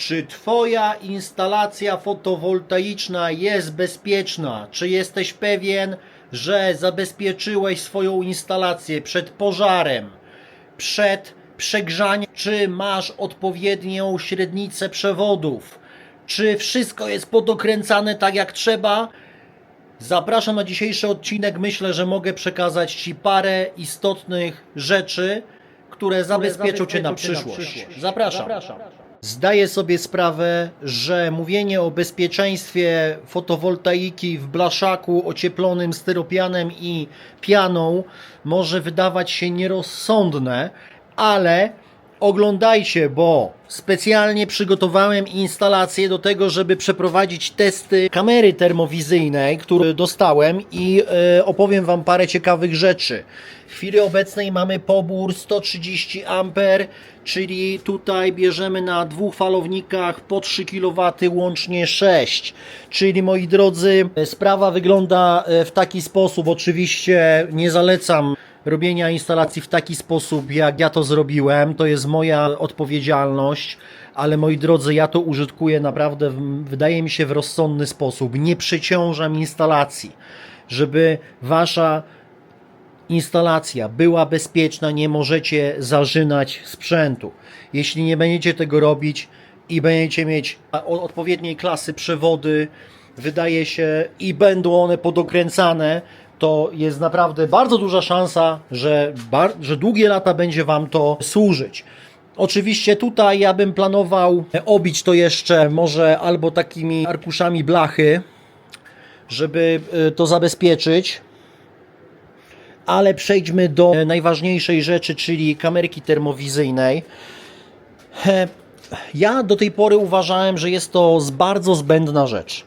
Czy Twoja instalacja fotowoltaiczna jest bezpieczna? Czy jesteś pewien, że zabezpieczyłeś swoją instalację przed pożarem, przed przegrzaniem? Czy masz odpowiednią średnicę przewodów? Czy wszystko jest podokręcane tak jak trzeba? Zapraszam na dzisiejszy odcinek. Myślę, że mogę przekazać Ci parę istotnych rzeczy, które zabezpieczą Cię na przyszłość. Zapraszam. Zdaję sobie sprawę, że mówienie o bezpieczeństwie fotowoltaiki w blaszaku ocieplonym styropianem i pianą może wydawać się nierozsądne, ale oglądajcie, bo specjalnie przygotowałem instalację do tego, żeby przeprowadzić testy kamery termowizyjnej, które dostałem i e, opowiem Wam parę ciekawych rzeczy. W chwili obecnej mamy pobór 130 A, czyli tutaj bierzemy na dwóch falownikach po 3 kW, łącznie 6. Czyli moi drodzy, e, sprawa wygląda e, w taki sposób. Oczywiście nie zalecam robienia instalacji w taki sposób, jak ja to zrobiłem. To jest moja odpowiedzialność, ale moi drodzy, ja to użytkuję naprawdę, wydaje mi się, w rozsądny sposób. Nie przeciążam instalacji, żeby wasza instalacja była bezpieczna, nie możecie zażynać sprzętu. Jeśli nie będziecie tego robić i będziecie mieć odpowiedniej klasy przewody, wydaje się, i będą one podokręcane, to jest naprawdę bardzo duża szansa, że, że długie lata będzie Wam to służyć. Oczywiście tutaj ja bym planował obić to jeszcze może albo takimi arkuszami blachy, żeby y, to zabezpieczyć ale przejdźmy do e, najważniejszej rzeczy, czyli kamerki termowizyjnej. E, Ja do tej pory uważałem, że jest to bardzo zbędna rzecz.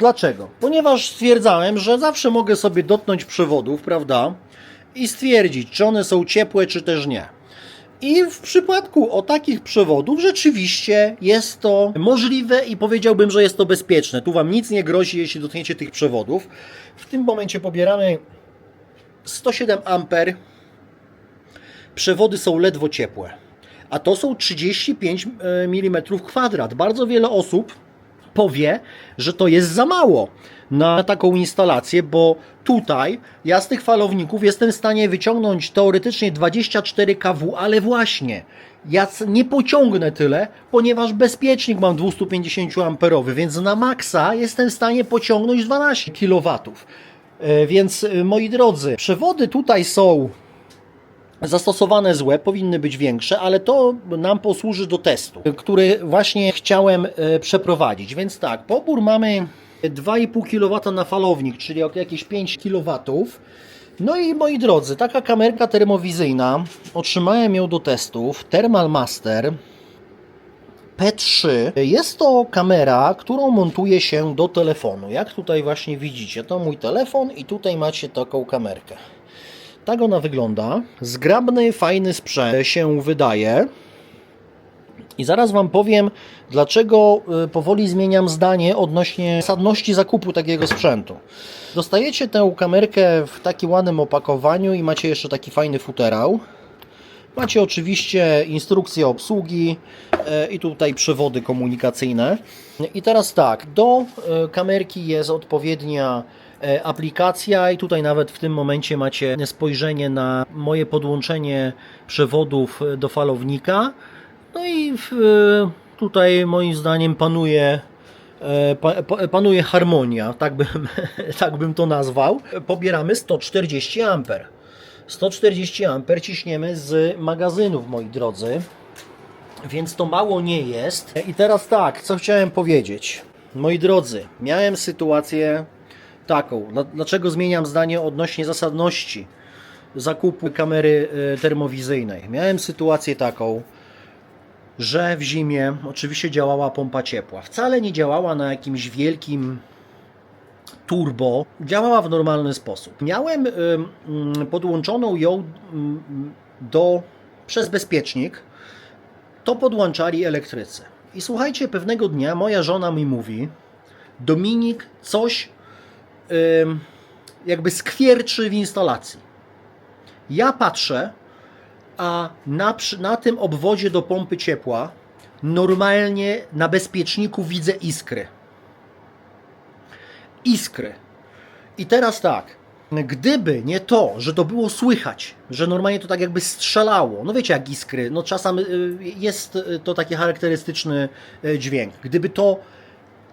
Dlaczego? Ponieważ stwierdzałem, że zawsze mogę sobie dotknąć przewodów, prawda? I stwierdzić, czy one są ciepłe, czy też nie. I w przypadku o takich przewodów rzeczywiście jest to możliwe i powiedziałbym, że jest to bezpieczne. Tu Wam nic nie grozi, jeśli dotkniecie tych przewodów. W tym momencie pobieramy 107 amper. Przewody są ledwo ciepłe. A to są 35 mm kwadrat. Bardzo wiele osób powie, że to jest za mało na taką instalację, bo tutaj ja z tych falowników jestem w stanie wyciągnąć teoretycznie 24 kW, ale właśnie ja nie pociągnę tyle, ponieważ bezpiecznik mam 250 amperowy, więc na maksa jestem w stanie pociągnąć 12 kW. E, Więc e, moi drodzy, przewody tutaj są zastosowane złe, powinny być większe, ale to nam posłuży do testu, który właśnie chciałem e, przeprowadzić. Więc tak, pobór mamy 2,5 kW na falownik, czyli jakieś 5 kW. No i moi drodzy, taka kamerka termowizyjna, otrzymałem ją do testów, Thermal Master P3. Jest to kamera, którą montuje się do telefonu. Jak tutaj właśnie widzicie, to mój telefon i tutaj macie taką kamerkę. Tak ona wygląda. Zgrabny, fajny sprzęt się wydaje. I zaraz Wam powiem, dlaczego y, powoli zmieniam zdanie odnośnie zasadności zakupu takiego sprzętu. Dostajecie tę kamerkę w takim ładnym opakowaniu i macie jeszcze taki fajny futerał. Macie oczywiście instrukcję obsługi e, i tutaj przewody komunikacyjne. I teraz tak, do e, kamerki jest odpowiednia aplikacja i tutaj nawet w tym momencie macie spojrzenie na moje podłączenie przewodów e, do falownika. No i w, e, tutaj moim zdaniem panuje e, pa- pa- panuje harmonia, tak bym, tak bym to nazwał. Pobieramy 140 A. 140 A ciśniemy z magazynów, moi drodzy. Więc to mało nie jest. I teraz tak, co chciałem powiedzieć. Moi drodzy, miałem sytuację taką. Dla- Dlaczego zmieniam zdanie odnośnie zasadności zakupu kamery e, termowizyjnej? Miałem sytuację taką, że w zimie oczywiście działała pompa ciepła. Wcale nie działała na jakimś wielkim turbo działała w normalny sposób. Miałem ym, podłączoną ją do przez bezpiecznik. To podłączali elektrycy. I słuchajcie, pewnego dnia moja żona mi mówi: Dominik, coś jakby skwierczy w instalacji. Ja patrzę, a na, na tym obwodzie do pompy ciepła normalnie na bezpieczniku widzę iskry. Iskry. I teraz tak, gdyby nie to, że to było słychać, że normalnie to tak jakby strzelało, no wiecie jak iskry, no czasem y, jest y, to taki charakterystyczny y, dźwięk. Gdyby to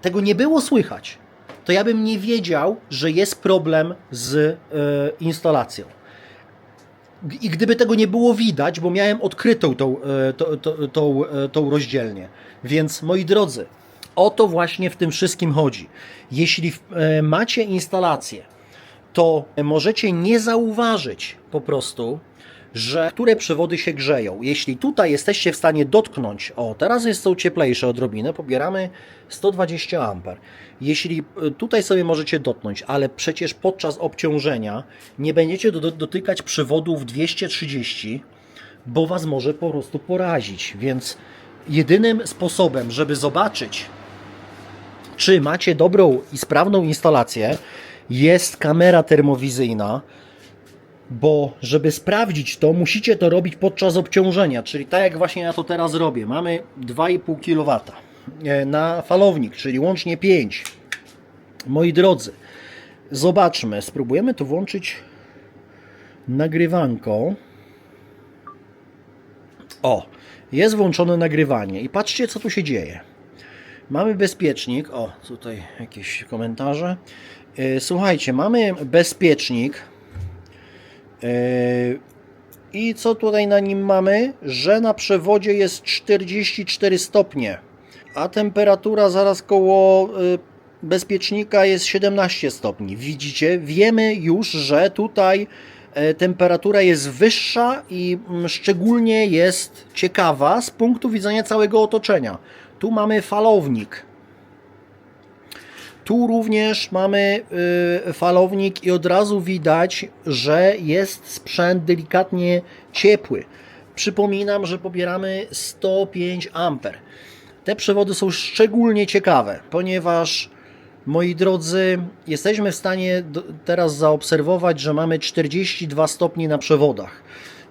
tego nie było słychać, to ja bym nie wiedział, że jest problem z y, instalacją. I gdyby tego nie było widać, bo miałem odkrytą tą, e, tą, tą, tą, e, tą rozdzielnię. Więc moi drodzy, o to właśnie w tym wszystkim chodzi. Jeśli e, macie instalację, to możecie nie zauważyć po prostu, że które przewody się grzeją. Jeśli tutaj jesteście w stanie dotknąć, o teraz jest są cieplejsze odrobinę, pobieramy 120 A. Jeśli y, tutaj sobie możecie dotknąć, ale przecież podczas obciążenia nie będziecie do, dotykać przewodów 230, bo Was może po prostu porazić. Więc jedynym sposobem, żeby zobaczyć, czy macie dobrą i sprawną instalację, jest kamera termowizyjna, bo żeby sprawdzić to, musicie to robić podczas obciążenia, czyli tak jak właśnie ja to teraz robię. Mamy 2,5 kW e, na falownik, czyli łącznie 5. Moi drodzy, zobaczmy, spróbujemy tu włączyć nagrywanko. O, jest włączone nagrywanie i patrzcie co tu się dzieje. Mamy bezpiecznik, o tutaj jakieś komentarze. E, Słuchajcie, mamy bezpiecznik, I co tutaj na nim mamy? Że na przewodzie jest 44 stopnie, a temperatura zaraz koło yy, bezpiecznika jest 17 stopni. Widzicie? Wiemy już, że tutaj yy, temperatura jest wyższa i mm, szczególnie jest ciekawa z punktu widzenia całego otoczenia. Tu mamy falownik. Tu również mamy y, falownik i od razu widać, że jest sprzęt delikatnie ciepły. Przypominam, że pobieramy 105 A. Te przewody są szczególnie ciekawe, ponieważ moi drodzy, jesteśmy w stanie teraz zaobserwować, że mamy 42 stopnie na przewodach.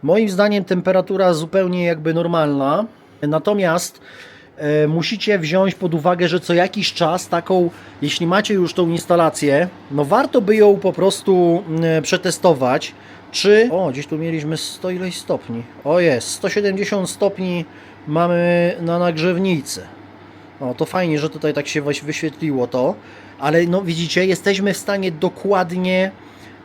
Moim zdaniem temperatura zupełnie jakby normalna. Natomiast musicie wziąć pod uwagę, że co jakiś czas taką, jeśli macie już tą instalację, no warto by ją po prostu mm, przetestować, czy... O, gdzieś tu mieliśmy 100 ileś stopni. O jest, 170 stopni mamy na nagrzewnicy. O, to fajnie, że tutaj tak się wyświetliło to, ale no widzicie, jesteśmy w stanie dokładnie,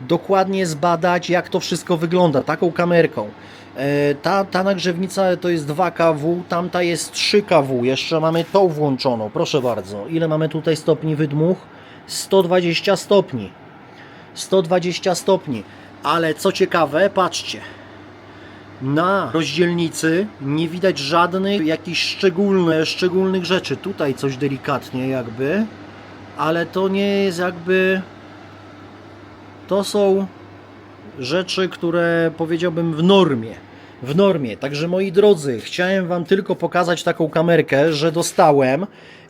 dokładnie zbadać, jak to wszystko wygląda, taką kamerką. E, Ta, ta nagrzewnica to jest 2 kW, tamta jest 3 kW, jeszcze mamy tą włączoną, proszę bardzo. Ile mamy tutaj stopni wydmuch? 120 stopni. 120 stopni. Ale co ciekawe, patrzcie, na rozdzielnicy nie widać żadnych jakichś szczególnych, szczególnych rzeczy. Tutaj coś delikatnie jakby, ale to nie jest jakby... To są rzeczy, które powiedziałbym w normie. W normie. Także moi drodzy, chciałem Wam tylko pokazać taką kamerkę, że dostałem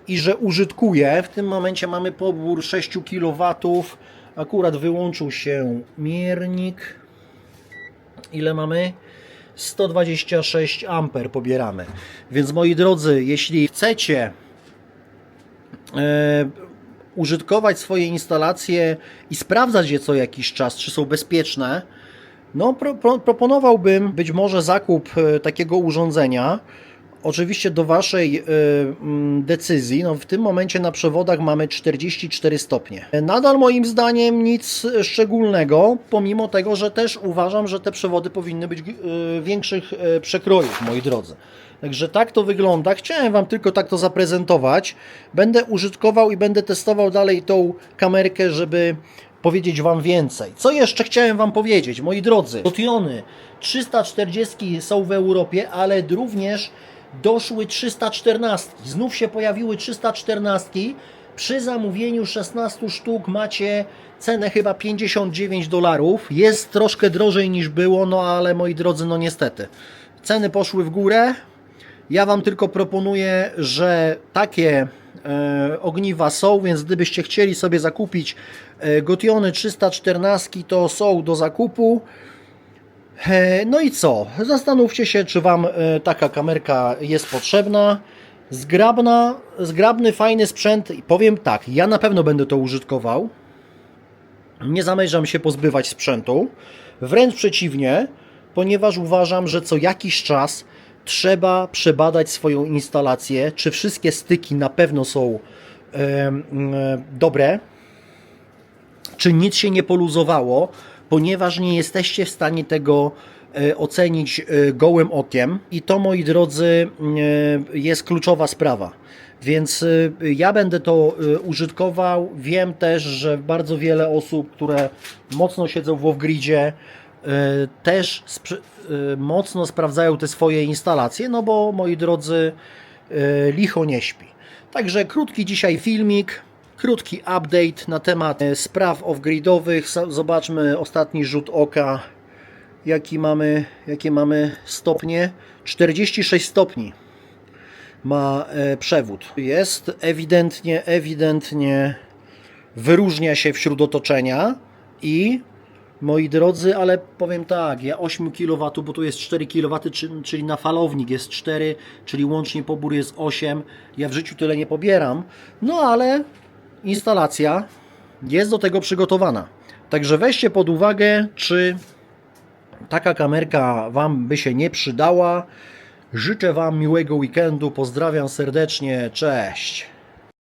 i że użytkuję. W tym momencie mamy pobór 6 kW. Akurat wyłączył się miernik. Ile mamy? 126 A pobieramy. Więc moi drodzy, jeśli chcecie e, użytkować swoje instalacje i sprawdzać je co jakiś czas, czy są bezpieczne, no pro, pro, proponowałbym być może zakup e, takiego urządzenia. Oczywiście do Waszej e, mm, decyzji. No w tym momencie na przewodach mamy 44 stopnie. Nadal moim zdaniem nic szczególnego, pomimo tego, że też uważam, że te przewody powinny być e, większych e, przekrojów, moi drodzy. Także tak to wygląda. Chciałem Wam tylko tak to zaprezentować. Będę użytkował i będę testował dalej tą kamerkę, żeby powiedzieć Wam więcej. Co jeszcze chciałem Wam powiedzieć, moi drodzy? Lotiony 340 są w Europie, ale również doszły 314. Znów się pojawiły 314. Przy zamówieniu 16 sztuk macie cenę chyba 59 dolarów. Jest troszkę drożej niż było, no ale moi drodzy, no niestety. Ceny poszły w górę. Ja Wam tylko proponuję, że takie e, ogniwa są, więc gdybyście chcieli sobie zakupić e, Gotiony 314, to są do zakupu. E, No i co? Zastanówcie się, czy Wam e, taka kamerka jest potrzebna. Zgrabna, zgrabny, fajny sprzęt. Powiem tak, ja na pewno będę to użytkował. Nie zamierzam się pozbywać sprzętu. Wręcz przeciwnie, ponieważ uważam, że co jakiś czas trzeba przebadać swoją instalację, czy wszystkie styki na pewno są em, e, dobre, czy nic się nie poluzowało, ponieważ nie jesteście w stanie tego e, ocenić e, gołym okiem. I to, moi drodzy, e, jest kluczowa sprawa. Więc ja będę to użytkował. Wiem też, że bardzo wiele osób, które mocno siedzą w off-gridzie, e, też mocno sprawdzają te swoje instalacje, no bo moi drodzy, licho nie śpi. Także krótki dzisiaj filmik, krótki update na temat e, spraw off-gridowych. Zobaczmy ostatni rzut oka, jaki mamy, jakie mamy stopnie. 46 stopni ma e, przewód. Jest ewidentnie, ewidentnie wyróżnia się wśród otoczenia i moi drodzy, ale powiem tak, ja 8 kW, bo tu jest 4 kW, czy- czyli na falownik jest 4, czyli łącznie pobór jest 8. Ja w życiu tyle nie pobieram, no ale instalacja jest do tego przygotowana. Także weźcie pod uwagę, czy taka kamerka Wam by się nie przydała. Życzę Wam miłego weekendu. Pozdrawiam serdecznie. Cześć.